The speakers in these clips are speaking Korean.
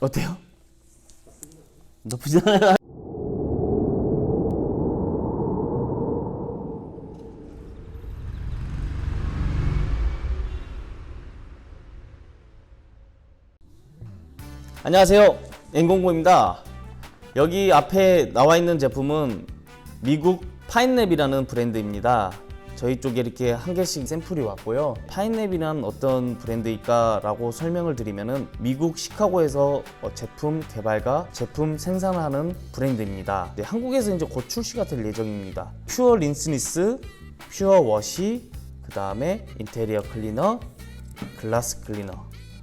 어때요? 나쁘지 않아요. 안녕하세요. 엔공고입니다. 여기 앞에 나와 있는 제품은 미국 파인랩이라는 브랜드입니다. 저희 쪽에 이렇게 한 개씩 샘플이 왔고요. 파인랩이란 어떤 브랜드일까라고 설명을 드리면은 미국 시카고에서 어, 제품 개발과 제품 생산하는 브랜드입니다. 네, 한국에서 이제 곧 출시가 될 예정입니다. 퓨어 린스니스, 퓨어 워시, 그 다음에 인테리어 클리너, 글라스 클리너,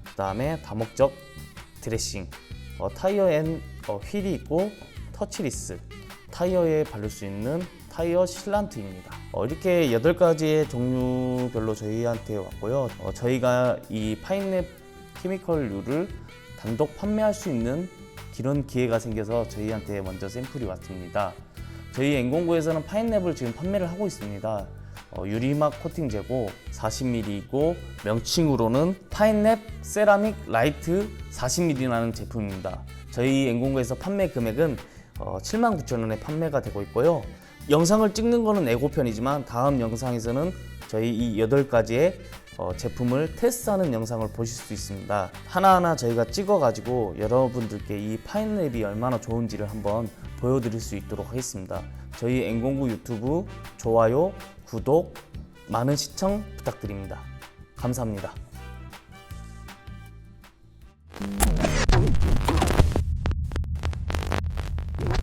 그 다음에 다목적 드레싱, 어, 타이어엔 어, 휠이 있고 터치리스, 타이어에 바를 수 있는 타이어 실란트입니다. 어, 이렇게 8가지의 종류별로 저희한테 왔고요. 어, 저희가 이 파인랩 케미컬류를 단독 판매할 수 있는 그런 기회가 생겨서 저희한테 먼저 샘플이 왔습니다. 저희 엔공고에서는 파인랩을 지금 판매를 하고 있습니다. 어, 유리막 코팅 재고 40mm이고 명칭으로는 파인랩 세라믹 라이트 40mm라는 제품입니다. 저희 엔공고에서 판매 금액은 어, 79,000원에 판매가 되고 있고요. 영상을 찍는 거는 예고편이지만 다음 영상에서는 저희 이 8가지의 어, 제품을 테스트하는 영상을 보실 수 있습니다. 하나하나 저희가 찍어가지고 여러분들께 이 파인랩이 얼마나 좋은지를 한번 보여드릴 수 있도록 하겠습니다. 저희 N공구 유튜브 좋아요, 구독, 많은 시청 부탁드립니다. 감사합니다.